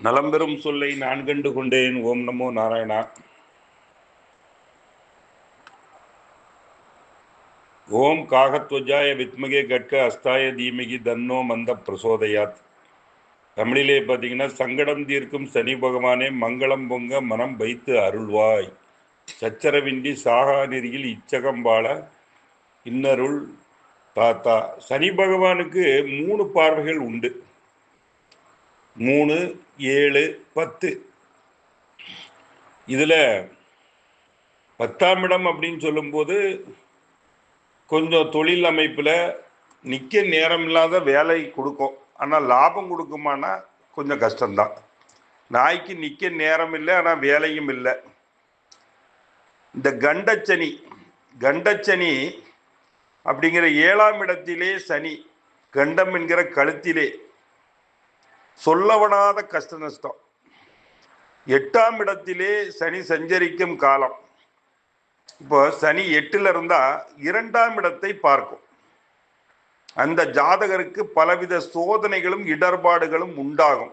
நலம்பெறும் சொல்லை நான் கண்டு கொண்டேன். ஓம் நமோ நாராயணா. ஓம் காகத்வஜாய வித்மகே கட்க அஸ்தாய தீமகி தன்னோ மந்த பிரசோதயாத். தமிழிலே பார்த்தீங்கன்னா சங்கடம் தீர்க்கும் சனி பகவானே மங்களம் பொங்க மனம் வைத்து அருள்வாய். சச்சரவின்றி சாகா நெறியில் இச்சகம்பாள இன்னருள் தாத்தா சனி பகவானுக்கு மூணு பார்வைகள் உண்டு. மூணு ஏழு பத்து. இதில் பத்தாம் இடம் அப்படின்னு சொல்லும்போது கொஞ்சம் தொழில் அமைப்பில் நிற்க நேரம் இல்லாத வேலை கொடுக்கும். ஆனால் லாபம் கொடுக்குமானா கொஞ்சம் கஷ்டம்தான். நாய்க்கு நிற்க நேரம் இல்லை ஆனால் வேலையும் இல்லை. இந்த கண்டச்சனி கண்டச்சனி அப்படிங்கிற ஏழாம் இடத்திலே சனி கண்டம் என்கிற கழுத்திலே சொல்லவனாத கஷ்ட நஷ்டம் எட்டாம் இடத்திலே சனி சஞ்சரிக்கும் காலம். இப்போ சனி எட்டில் இருந்தா இரண்டாம் இடத்தை பார்க்கும். அந்த ஜாதகருக்கு பலவித சோதனைகளும் இடர்பாடுகளும் உண்டாகும்.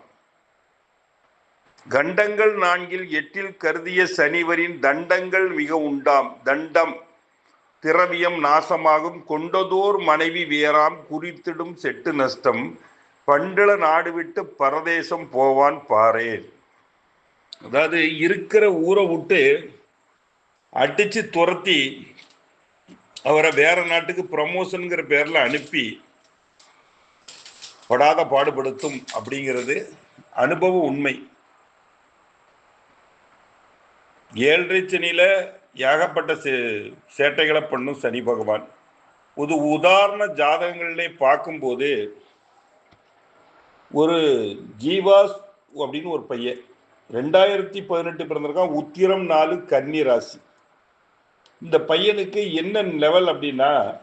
கண்டங்கள் நான்கில் எட்டில் கருதிய சனிவரின் தண்டங்கள் மிக உண்டாம். தண்டம் திரவியம் நாசமாகும். கொண்டதோர் மனைவி வேறாம் குறித்திடும் செட்டு நஷ்டம். பண்டள நாடு விட்டு பரதேசம் போவான் பாரேன். அதாவது இருக்கிற ஊரை விட்டு அடிச்சு துரத்தி அவரை வேற நாட்டுக்கு ப்ரமோஷனுங்கிற பேர்ல அனுப்பி படாத பாடுபடுத்தும் அப்படிங்கிறது அனுபவ உண்மை. ஏழரை சனியில ஏகப்பட்ட சே- சேட்டைகளை பண்ணும் சனி பகவான். ஒரு உதாரண ஜாதகங்களிலே பார்க்கும்போது ஒரு ஜீவாஸ் அப்படின்னு ஒரு பையன். ரெண்டாயிரத்தி பதினெட்டு பிறந்திருக்கான். உத்திரம் நாலு கன்னி ராசி. இந்த பையனுக்கு என்ன லெவல் அப்படின்னா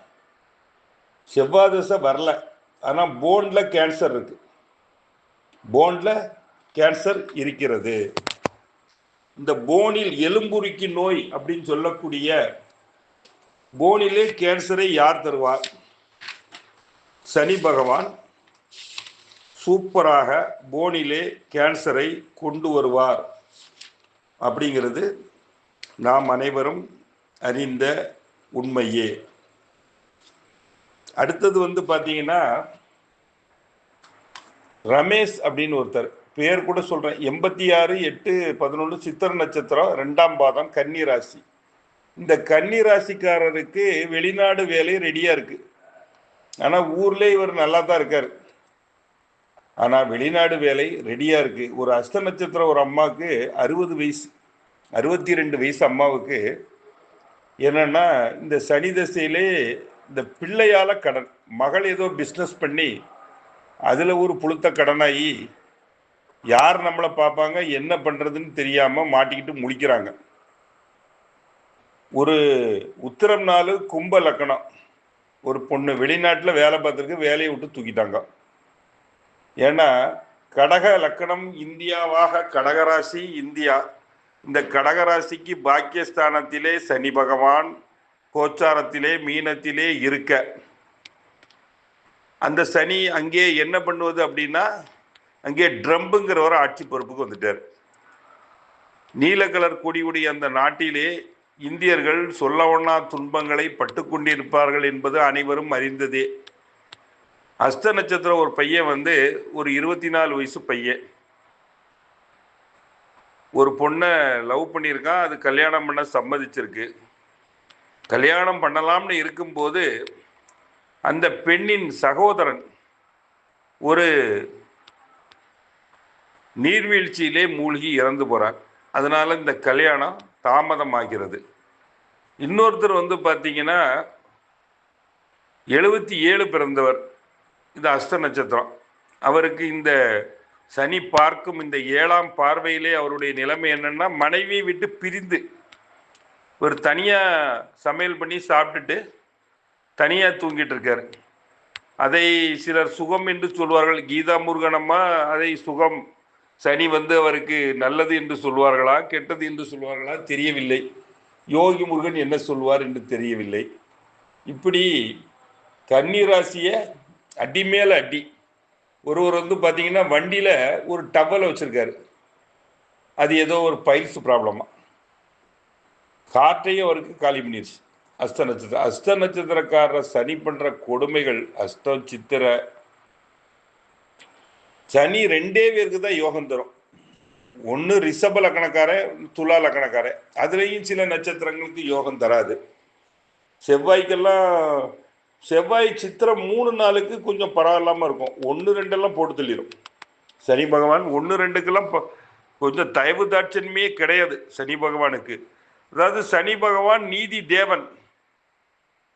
செவ்வாய் தசை வரல. ஆனால் போன்ல கேன்சர் இருக்கு. போன்ல கேன்சர் இருக்கிறது. இந்த போனில் எலும்புருக்கி நோய் அப்படின்னு சொல்லக்கூடிய போனிலே கேன்சரை யார் தருவார்? சனி பகவான் சூப்பராக போனிலே கேன்சரை கொண்டு வருவார். அப்படிங்கிறது நாம் அனைவரும் அறிந்த உண்மையே. அடுத்தது வந்து பார்த்தீங்கன்னா ரமேஷ் அப்படின்னு ஒருத்தர் பேர் கூட சொல்கிறேன் எண்பத்தி ஆறு எட்டு பதினொன்று சித்திர நட்சத்திரம் ரெண்டாம் பாதம் கன்னி ராசி. இந்த கன்னி ராசிக்காரருக்கு வெளிநாடு வேலை ரெடியாக இருக்குது ஆனால் ஊர்லேயே இவர் நல்லா தான் இருக்கார். ஆனால் வெளிநாடு வேலை ரெடியாக இருக்குது ஒரு அஸ்த நட்சத்திரம் ஒரு அம்மாவுக்கு அறுபது வயசு அறுபத்தி ரெண்டு வயசு அம்மாவுக்கு என்னென்னா இந்த சனி தசையிலே இந்த பிள்ளையால் கடன் மகள் ஏதோ பிஸ்னஸ் பண்ணி அதில் ஒரு புழுத்த கடனாகி யார் நம்மளை பார்ப்பாங்க என்ன பண்ணுறதுன்னு தெரியாமல் மாட்டிக்கிட்டு முழிக்கிறாங்க. ஒரு உத்திரம் நாள் கும்ப லக்கணம். ஒரு பொண்ணு வெளிநாட்டில் வேலை பார்த்துருக்கு வேலையை விட்டு தூக்கிட்டாங்க. ஏன்னா கடக லக்கணம் இந்தியாவாக கடகராசி இந்தியா. இந்த கடகராசிக்கு பாக்கியஸ்தானத்திலே சனி பகவான் கோச்சாரத்திலே மீனத்திலே இருக்க. அந்த சனி அங்கே என்ன பண்ணுவது அப்படின்னா அங்கே ட்ரம்புங்கிறவர் ஆட்சி பொறுப்புக்கு வந்துட்டார். நீல கலர் கொடியுடைய அந்த நாட்டிலே இந்தியர்கள் சொல்லவண்ணா துன்பங்களை பட்டு கொண்டிருப்பார்கள் என்பது அனைவரும் அறிந்ததே. அஸ்த நட்சத்திரம் ஒரு பையன் வந்து ஒரு இருபத்தி நாலு வயசு பையன். ஒரு பொண்ணை லவ் பண்ணியிருக்கான் அது கல்யாணம் பண்ண சம்மதிச்சிருக்கு. கல்யாணம் பண்ணலாம்னு இருக்கும்போது அந்த பெண்ணின் சகோதரன் ஒரு நீர்வீழ்ச்சியிலே மூழ்கி இறந்து போகிறான் அதனால் இந்த கல்யாணம் தாமதமாகிறது. இன்னொருத்தர் வந்து பார்த்தீங்கன்னா எழுபத்தி ஏழு பிறந்தவர். இது அஸ்த நட்சத்திரம். அவருக்கு இந்த சனி பார்க்கும் இந்த ஏழாம் பார்வையிலே அவருடைய நிலைமை என்னன்னா மனைவியை விட்டு பிரிந்து ஒரு தனியாக சமையல் பண்ணி சாப்பிட்டுட்டு தனியாக தூங்கிட்டு இருக்காரு அதை சிலர் சுகம் என்று சொல்வார்கள். கீதா முருகனம்மா அதை சுகம் சனி வந்து அவருக்கு நல்லது என்று சொல்வார்களா கெட்டது என்று சொல்வார்களா தெரியவில்லை. யோகி முருகன் என்ன சொல்வார் என்று தெரியவில்லை. இப்படி கன்னி ராசியை அடி மேல அடி. ஒருவர் வந்து பார்த்தீங்கன்னா வண்டியில் ஒரு டவலை வச்சுருக்காரு. அது ஏதோ ஒரு பைல்ஸ் ப்ராப்ளமா. காற்றையும் அவருக்கு காலி பண்ணிடுச்சு அஸ்த நட்சத்திரம் அஸ்த நட்சத்திரக்காரர் சனி பண்ணுற கொடுமைகள் அஸ்தம் சித்திர. சனி ரெண்டே பேருக்கு தான் யோகம் தரும். ஒன்று ரிஷப லக்கணக்காரன் துலா லக்கணக்காரன் அதுலேயும் சில நட்சத்திரங்களுக்கு யோகம் தராது. செவ்வாய்க்கெல்லாம் செவ்வாய் சித்திரம் மூணு நாளுக்கு கொஞ்சம் பரவாயில்லாமல் இருக்கும். ஒன்று ரெண்டெல்லாம் போட்டு தள்ளிடும் சனி பகவான் ஒன்று ரெண்டுக்கெல்லாம் ப- கொஞ்சம் தயவு தாட்சன்மையே கிடையாது சனி பகவானுக்கு. அதாவது சனி பகவான் நீதி தேவன்.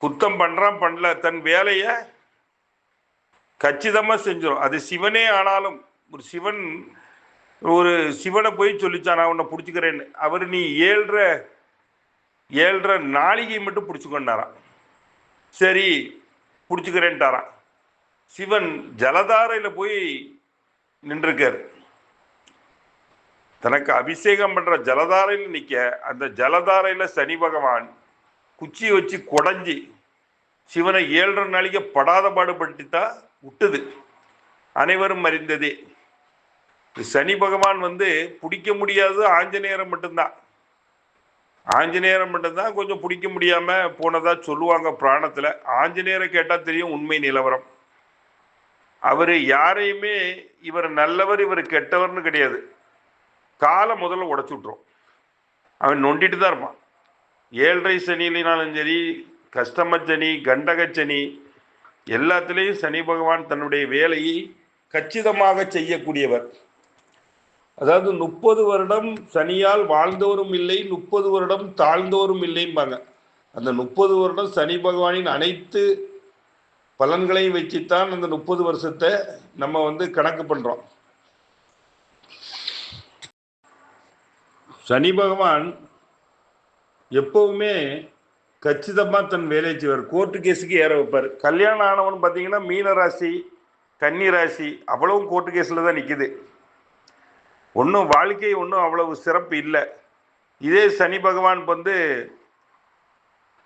குத்தம் பண்ணுறான் பண்ணல. தன் வேலையை கச்சிதமாக செஞ்சிடும் அது சிவனே ஆனாலும் ஒரு சிவன் ஒரு சிவனை போய் சொல்லிச்சான் நான் உன்னை பிடிச்சிக்கிறேன்னு. அவர் நீ ஏழ்ற ஏழ்ற நாளிகை மட்டும் பிடிச்சிக்கொண்டாரான் சரி பிடிச்சிக்கிறேன்ட்டாராம். சிவன் ஜலதாரையில் போய் நின்றுருக்கார். தனக்கு அபிஷேகம் பண்ணுற ஜலதாரையில் நிற்க அந்த ஜலதாரையில் சனி பகவான் குச்சி வச்சு குடஞ்சி சிவனை ஏழரை நாளைக்கு படாத பாடுபட்டுத்தான் விட்டுது அனைவரும் அறிந்ததே. சனி பகவான் வந்து பிடிக்க முடியாது ஆஞ்சநேயரை மட்டும்தான். ஆஞ்சநேயரை மட்டும்தான் கொஞ்சம் பிடிக்க முடியாமல் போனதாக சொல்லுவாங்க பிராணத்தில். ஆஞ்சநேயரை கேட்டால் தெரியும் உண்மை நிலவரம். அவர் யாரையுமே இவர் நல்லவர் இவர் கெட்டவர்னு கிடையாது. காலை முதல்ல உடச்சி விட்ருவோம் அவன் நொண்டிட்டு தான் இருப்பான். ஏழரை சனியிலினாலும் சரி கஷ்டம சனி கண்டக சனி எல்லாத்துலேயும் சனி பகவான் தன்னுடைய வேலையை கச்சிதமாக செய்யக்கூடியவர். அதாவது முப்பது வருடம் சனியால் வாழ்ந்தவரும் இல்லை முப்பது வருடம் தாழ்ந்தவரும் இல்லைம்பாங்க. அந்த முப்பது வருடம் சனி பகவானின் அனைத்து பலன்களையும் வச்சுத்தான் அந்த முப்பது வருஷத்தை நம்ம வந்து கணக்கு பண்றோம். சனி பகவான் எப்பவுமே கச்சிதமாக தன் வேலையை செய்வார். கோர்ட்டு கேஸுக்கு ஏற வைப்பார். கல்யாணம் ஆனவன் பார்த்தீங்கன்னா மீன ராசி கன்னி ராசி அவ்வளவும் கோர்ட்டு கேஸில் தான் நிற்குது ஒன்றும் வாழ்க்கை ஒன்றும் அவ்வளவு சிறப்பு இல்லை. இதே சனி பகவான் வந்து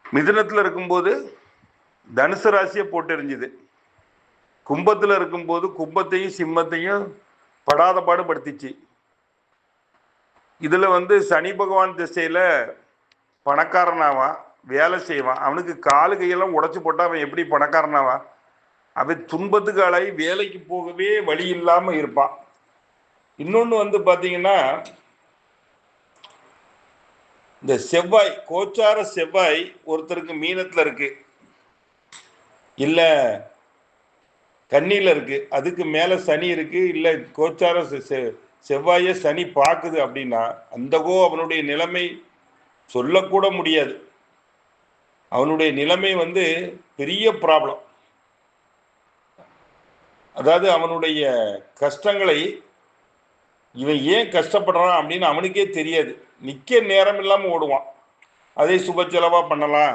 மிதுனத்தில் இருக்கும்போது தனுசு ராசியை போட்டு எறிஞ்சுது. கும்பத்தில் இருக்கும்போது கும்பத்தையும் சிம்மத்தையும் படாத பாடுபடுத்திச்சு. இதில் வந்து சனி பகவான் திசையில் பணக்காரனாவான் வேலை செய்வான். அவனுக்கு காலு கையெல்லாம் உடச்சி போட்டால் அவன் எப்படி பணக்காரனாவான் அவன் துன்பத்துக்கு ஆளாகி வேலைக்கு போகவே வழி இல்லாமல் இருப்பான். இன்னொன்று வந்து பார்த்தீங்கன்னா இந்த செவ்வாய் கோச்சார செவ்வாய் ஒருத்தருக்கு மீனத்தில் இருக்கு. இல்லை கண்ணியில் இருக்கு. அதுக்கு மேலே சனி இருக்கு. இல்லை கோச்சார செ- செ- செவ்வாயை சனி பார்க்குது அப்படின்னா அந்தகோ அவனுடைய நிலைமை சொல்லக்கூட முடியாது. அவனுடைய நிலைமை வந்து பெரிய ப்ராப்ளம் அதாவது அவனுடைய கஷ்டங்களை இவன் ஏன் கஷ்டப்படுறான் அப்படின்னு அவனுக்கே தெரியாது. நிற்க நேரம் இல்லாமல் ஓடுவான். அதே சுப செலவாக பண்ணலாம்.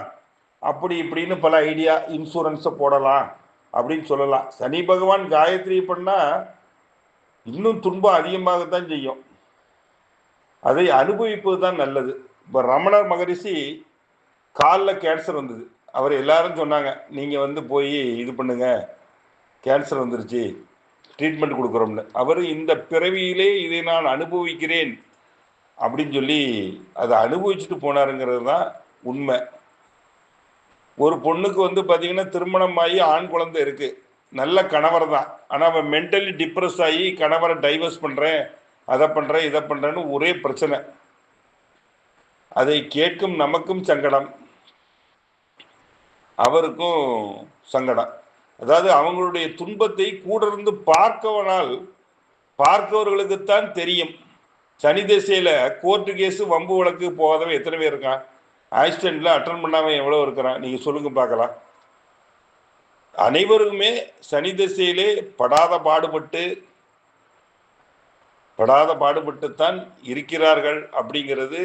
அப்படி இப்படின்னு பல ஐடியா இன்சூரன்ஸை போடலாம் அப்படின்னு சொல்லலாம். சனி பகவான் காயத்ரி பண்ணால் இன்னும் துன்பம் அதிகமாகத்தான் செய்யும். அதை அனுபவிப்பது தான் நல்லது. இப்போ ரமணர் மகரிஷி காலில் கேன்சர் வந்தது. அவர் எல்லாரும் சொன்னாங்க நீங்கள் வந்து போய் இது பண்ணுங்க. கேன்சர் வந்துருச்சு. ட்ரீட்மெண்ட் கொடுக்குறோம்னு. அவர் இந்த பிறவியிலே இதை நான் அனுபவிக்கிறேன் அப்படின்னு சொல்லி அதை அனுபவிச்சுட்டு போனாருங்கிறது தான் உண்மை. ஒரு பொண்ணுக்கு வந்து பார்த்தீங்கன்னா திருமணம் ஆகி ஆண் குழந்தை இருக்கு. நல்ல கணவர் தான். ஆனால் அவன் மென்டலி டிப்ரெஸ் ஆகி கணவரை டைவர்ஸ் பண்ணுறேன் அதை பண்ணுறேன் இதை பண்ணுறேன்னு ஒரே பிரச்சனை. அதை கேட்கும் நமக்கும் சங்கடம். அவருக்கும் சங்கடம். அதாவது அவங்களுடைய துன்பத்தை கூட இருந்து பார்க்கவனால் பார்க்கவர்களுக்குத்தான் தெரியும். சனி திசையில கோர்ட்டு கேஸு வம்பு வழக்கு போகாதவன் எத்தனை பேர் இருக்கான்? ஆக்சிடென்ட்ல அட்டன் பண்ணாமல் எவ்வளோ இருக்கிறான்? நீங்க சொல்லுங்க பார்க்கலாம். அனைவருமே சனி திசையிலே படாத பாடுபட்டு படாத பாடுபட்டுத்தான் இருக்கிறார்கள் அப்படிங்கிறது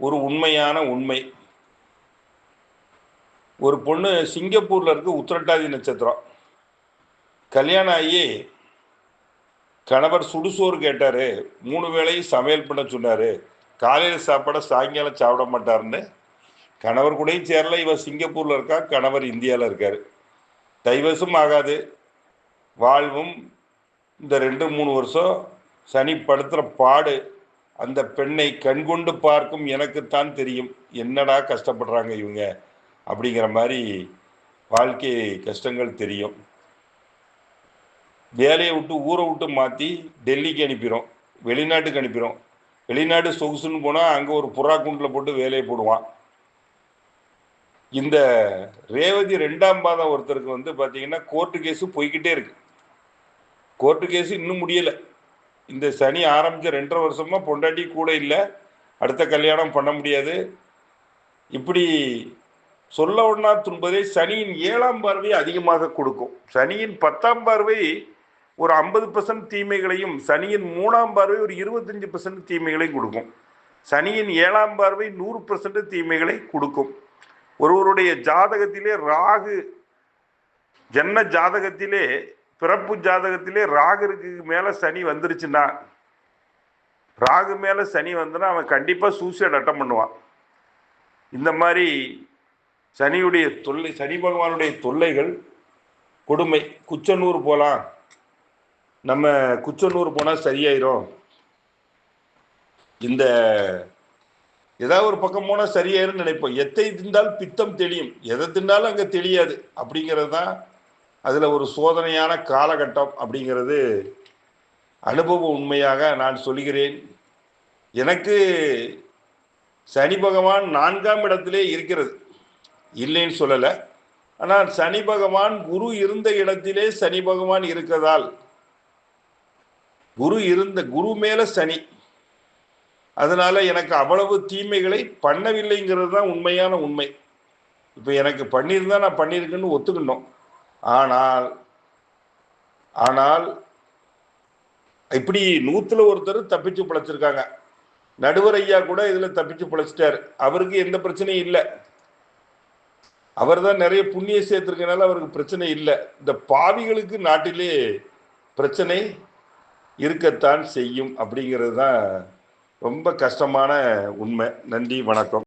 ஒரு உண்மையான உண்மை. ஒரு பொண்ணு சிங்கப்பூர்ல இருக்க உத்திரட்டாதி நட்சத்திரம். கல்யாணம் ஆகி கணவர் சுடுசோறு கேட்டாரு மூணு வேளையும் சமையல் பண்ண சொன்னாரு. காலையில் சாப்பாட சாயங்காலம் சாப்பிட மாட்டாருன்னு. கணவர் கூடயும் சேரல இவ சிங்கப்பூர்ல இருக்கா கணவர் இந்தியாவில் இருக்காரு. டைவர்ஸும் ஆகாது. வாழ்வும் இந்த ரெண்டு மூணு வருஷம் சனி படுத்துகிற பாடு. அந்த பெண்ணை கண்கொண்டு பார்க்கும் எனக்குத்தான் தெரியும். என்னடா கஷ்டப்படுறாங்க இவங்க? அப்படிங்கிற மாதிரி வாழ்க்கை கஷ்டங்கள் தெரியும். வேலையை விட்டு ஊரை விட்டு மாற்றி டெல்லிக்கு அனுப்பிடும் வெளிநாட்டுக்கு அனுப்பிடும் வெளிநாடு சொகுசுன்னு போனால் அங்கே ஒரு புறா குண்டில் போட்டு வேலையை போடுவான். இந்த ரேவதி ரெண்டாம் பாதம் ஒருத்தருக்கு வந்து பார்த்தீங்கன்னா கோர்ட்டு கேஸு போய்கிட்டே இருக்கு. கோர்ட்டு கேஸு இன்னும் முடியலை. இந்த சனி ஆரம்பித்த ரெண்டரை வருஷமா பொண்டாட்டி கூட இல்லை அடுத்த கல்யாணம் பண்ண முடியாது. இப்படி சொல்ல ஒண்ணா துன்பதை சனியின் ஏழாம் பார்வை அதிகமாக கொடுக்கும். சனியின் பத்தாம் பார்வை ஒரு ஐம்பது பர்சன்ட் தீமைகளையும் சனியின் மூணாம் பார்வை ஒரு இருபத்தஞ்சு பர்சன்ட் தீமைகளையும் கொடுக்கும். சனியின் ஏழாம் பார்வை நூறு பர்சன்ட் தீமைகளை கொடுக்கும். ஒருவருடைய ஜாதகத்திலே ராகு ஜன்ன ஜாதகத்திலே பிறப்பு ஜாதகத்திலே ராகுருக்கு மேலே சனி வந்துருச்சுன்னா ராகு மேலே சனி வந்துன்னா அவன் கண்டிப்பாக சூசைட் அட்டம் பண்ணுவான். இந்த மாதிரி சனியுடைய தொல்லை சனி பகவானுடைய தொல்லைகள் கொடுமை. குச்சனூர் போலாம். நம்ம குச்சனூர் போனால் சரியாயிரும். இந்த ஏதாவது ஒரு பக்கம் போனால் சரியாயிரும்னு நினைப்போம். எத்தை தின்றால் பித்தம் தெளியும். எதை தின்னாலும் அங்கே தெளியாது. அப்படிங்கிறது தான் அதில் ஒரு சோதனையான காலகட்டம் அப்படிங்கிறது அனுபவ உண்மையாக நான் சொல்கிறேன் எனக்கு சனி பகவான் நான்காம் இடத்திலே இருக்கிறது. இல்லைன்னு சொல்லலை. ஆனால் சனி பகவான் குரு இருந்த இடத்திலே சனி பகவான் இருக்கிறதால் குரு இருந்த குரு மேல சனி. அதனால எனக்கு அவ்வளவு தீமைகளை பண்ணவில்லைங்கிறது தான் உண்மையான உண்மை. இப்போ எனக்கு பண்ணியிருந்தா நான் பண்ணியிருக்கேன்னு ஒத்துக்கணும் ஆனால் ஆனால் இப்படி நூத்துல ஒருத்தர் தப்பிச்சு பிழைச்சிருக்காங்க. நடுவர் ஐயா கூட இதுல தப்பிச்சு பிழைச்சிட்டாரு. அவருக்கு எந்த பிரச்சனையும் இல்லை. அவர் தான் நிறைய புண்ணிய சேர்த்திருக்கனால அவருக்கு பிரச்சனை இல்லை. இந்த பாவிகளுக்கு நாட்டிலே பிரச்சனை இருக்கத்தான் செய்யும் அப்படிங்கிறது தான் ரொம்ப கஷ்டமான உண்மை. நன்றி வணக்கம்.